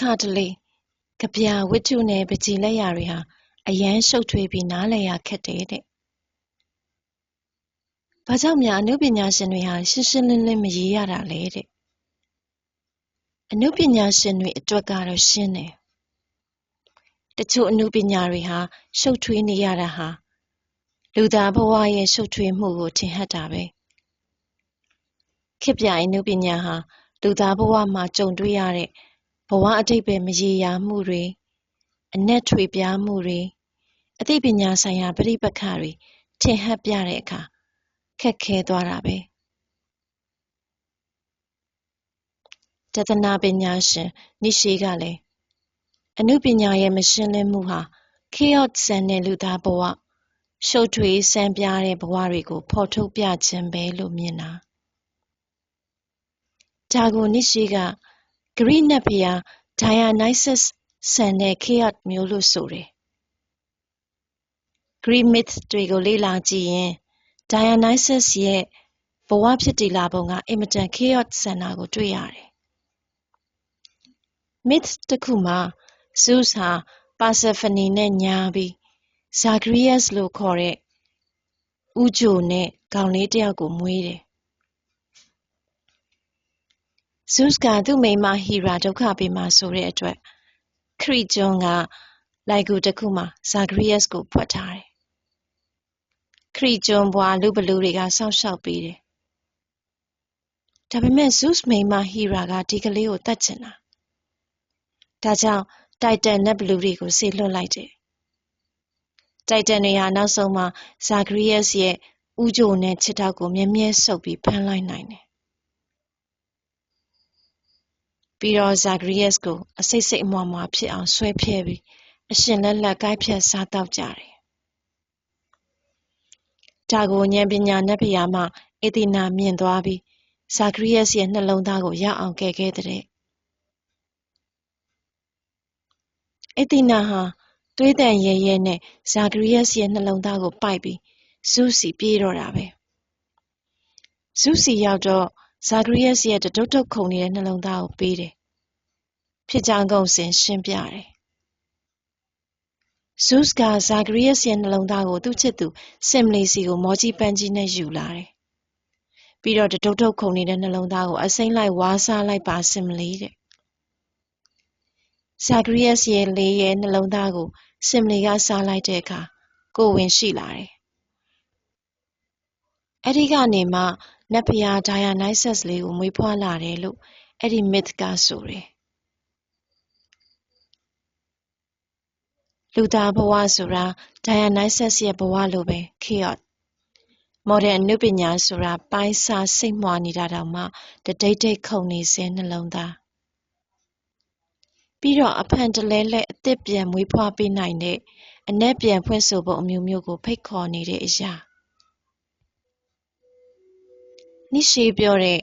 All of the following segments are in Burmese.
ခါတလေကဗျာဝတ္ထုနဲ့ပန်းချီလက်ရာတွေဟာအရမ်းရှုပ်ထွေးပြီးနားလည်ရခက်တယ်တဲ့။ဘာကြောင့်များအနုပညာရှင်တွေဟာရှင်းရှင်းလင်းလင်းမရေးရတာလဲတဲ့။အနုပညာရှင်တွေအတွက်ကတော့ရှင်းတယ်။တချို့အနုပညာတွေဟာရှုပ်ထွေးနေရတာဟာလူသားဘဝရဲ့ရှုပ်ထွေးမှုကိုထင်ဟပ်တာပဲ။ခေတ်ပြိုင်အနုပညာဟာလူသားဘဝမှာကြုံတွေ့ရတဲ့ ဘဝအဓိပ္ပာယ်မရေရာမှုတွေအနက်ထွေပြားမှုတွေအသိပညာဆိုင်ရာပဋိပက္ခတွေထင်ဟပ်ပြတဲ့အခါခက်ခဲသွားတာပဲတသနာပညာရှင်နိရှိကလည်းအနုပညာရဲ့မရှင်းလင်းမှုဟာ chaos ဆန်တဲ့လူသားဘဝရှုပ်ထွေးဆန်းပြားတဲ့ဘဝတွေကိုဖော်ထုတ်ပြခြင်းပဲလို့မြင်တာဒါကိုနိရှိက ဂရိနတ်ဘုရား Dionysus ဆန်တဲ့ chaos မျိုးလို့ဆိုတယ်။ Greek myth တွေကို လေ့လာကြည့်ရင် Dionysus ရဲ့ဘဝဖြစ်တည်လာပုံက အင်မတန် chaos ဆန်တာကို တွေ့ရတယ်။ myth တစ်ခုမှာ Zeus ဟာ Persephone နဲ့ညာပြီး Zagreus လို့ခေါ်တဲ့ ဦးချိုနဲ့ ကောင်လေးတစ်ယောက်ကို မွေးတယ်။ Zeus ကသူ့မိန်းမ Hera ဒုက္ခပေးမှာဆိုတဲ့အတွက်ခရိကျွန်းကလိုဏ်ဂူတစ်ခုမှာ Zagreus ကိုဖွက်ထားတယ်။ခရိကျွန်းဘွားလူးဘလူးတွေကစောင့်ရှောက်ပေးတယ်။ဒါပေမဲ့ Zeus မိန်းမ Hera ကဒီကလေးကိုသတ်ချင်တာ။ဒါကြောင့်တိုက်တန်နတ်ဘလူးတွေကိုစေလွှတ်လိုက်တယ်။တိုက်တန်တွေဟာနောက်ဆုံးမှာ Zagreus ရဲ့ဦးချိုနဲ့ခြေထောက်ကိုမြဲမြဲဆုပ်ပြီးဖမ်းလိုက်နိုင်တယ် ပြီးတော့ Zagreus ကိုအဆိပ်ဆိပ်အမွှားမွှားဖြစ်အောင်ဆွဲဖြဲပြီးအရှင်လက်လက်ကိုက်ဖြတ်စားသောက်ကြတယ်။ဒါကိုဉာဏ်ပညာနတ်ဘုရားမဧသေနာမြင်သွားပြီး Zagreus ရဲ့နှလုံးသားကိုရအောင်ကယ်ခဲ့တဲ့ဧသေနာဟာသွေးတန်ရဲရဲနဲ့ Zagreus ရဲ့နှလုံးသားကိုပိုက်ပြီး Zeus စီပြေးတော့တာပဲ။ Zeus စီရောက်တော့ Zagreus ရဲ့တတုတ်တုတ်ခုန်နေတဲ့နှလုံးသားကိုပေးတယ်။ဖြစ်ကြောင်းကုန်စင်ရှင်းပြတယ်။ Zeus က Zagreus ရဲ့နှလုံးသားကိုသူ့ချစ်သူ Semele ဆီကိုမောကြီးပန်းကြီးနဲ့ယူလာတယ်။ပြီးတော့တတုတ်တုတ်ခုန်နေတဲ့နှလုံးသားကိုအစိမ်းလိုက်ဝါးစားလိုက်ပါ Semele တဲ့။ Zagreus ရဲ့လေးရဲ့နှလုံးသားကို Semele ကစားလိုက်တဲ့အခါကိုယ်ဝင်ရှိလာတယ်။အဲဒီကနေမှနတ်ဘုရား Dionysus လေးကို မွေးဖွားလာတယ်လို့ အဲဒီ myth ကဆိုတယ်လူသားဘဝဆိုတာ Dionysus ရဲ့ဘဝလိုပဲ chaos modern အနုပညာဆိုတာပိုင်းဆစိတ်မွှာနေတာတောင်မှတဒိတ်ဒိတ်ခုန်နေစဲနှလုံးသားပြီးတော့အဖန်တလဲလဲအသစ်ပြန်မွေးဖွားပေးနိုင်တဲ့အနက်ပြန်ဖွင့်ဆိုပုံအမျိုးမျိုးကိုဖိတ်ခေါ်နေတဲ့အရာ နိရှိပြောတဲ့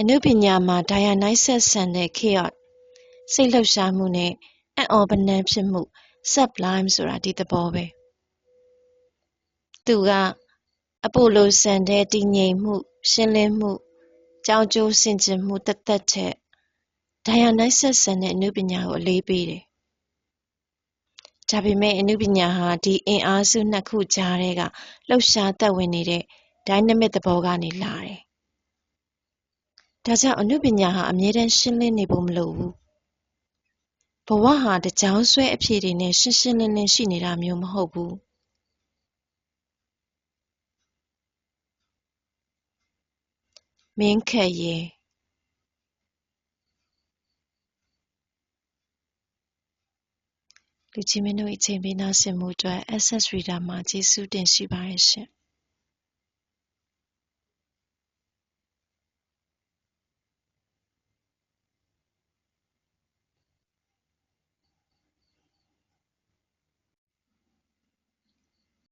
အနုပညာမှာ Dionysus ဆန်တဲ့ chaos စိတ်လှုပ်ရှားမှုနဲ့အံ့ဩပနန်းဖြစ်မှု sublime ဆိုတာဒီသဘောပဲသူကအပိုလိုဆန်တဲ့တည်ငြိမ်မှု ရှင်းလင်းမှုကြောင်းကျိုးဆင်ခြင်မှုတသက်ထက် Dionysus ဆန်တဲ့အနုပညာကိုအလေးပေးတယ်ဒါပေမဲ့အနုပညာဟာဒီအင်အားစုနှစ်ခုကြားထဲကလှုပ်ရှားသက်ဝင်နေတဲ့ dynamic သဘောကနေလာတယ် ဒါကြောင့်အနုပညာဟာအမြဲတမ်းရှင်းလင်းနေဖို့မလိုဘူးဘဝဟာတကြောင်ဆွဲအဖြေတွေနဲ့ရှင်းရှင်းလင်းလင်းရှိနေတာမျိုးမဟုတ်ဘူးမင်းခက်ရဲလူချင်းမင်းတို့အချိန်ပေးနာဆင်မှုအတွက် SS Reader မှာကျေးဇူးတင်ရှိပါတယ်ရှင်။